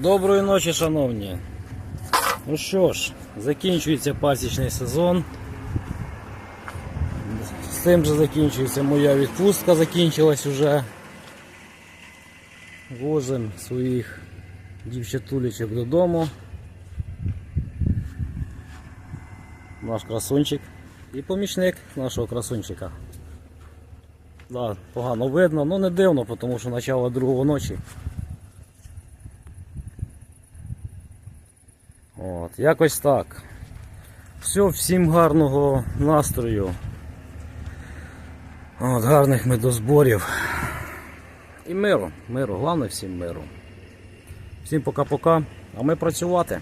Доброї ночі, шановні. Ну що ж, закінчується пасічний сезон. З тим же закінчується моя відпустка, закінчилась уже. Возим своїх дівчатулечок додому. Наш красунчик і помічник нашого красунчика. Да, погано видно, ну не дивно, тому що начало другого ночі. От, якось так. Все, всім гарного настрою. От, гарних медозборів. І миру. Миру, головне всім миру. Всім пока-пока. А ми працювати.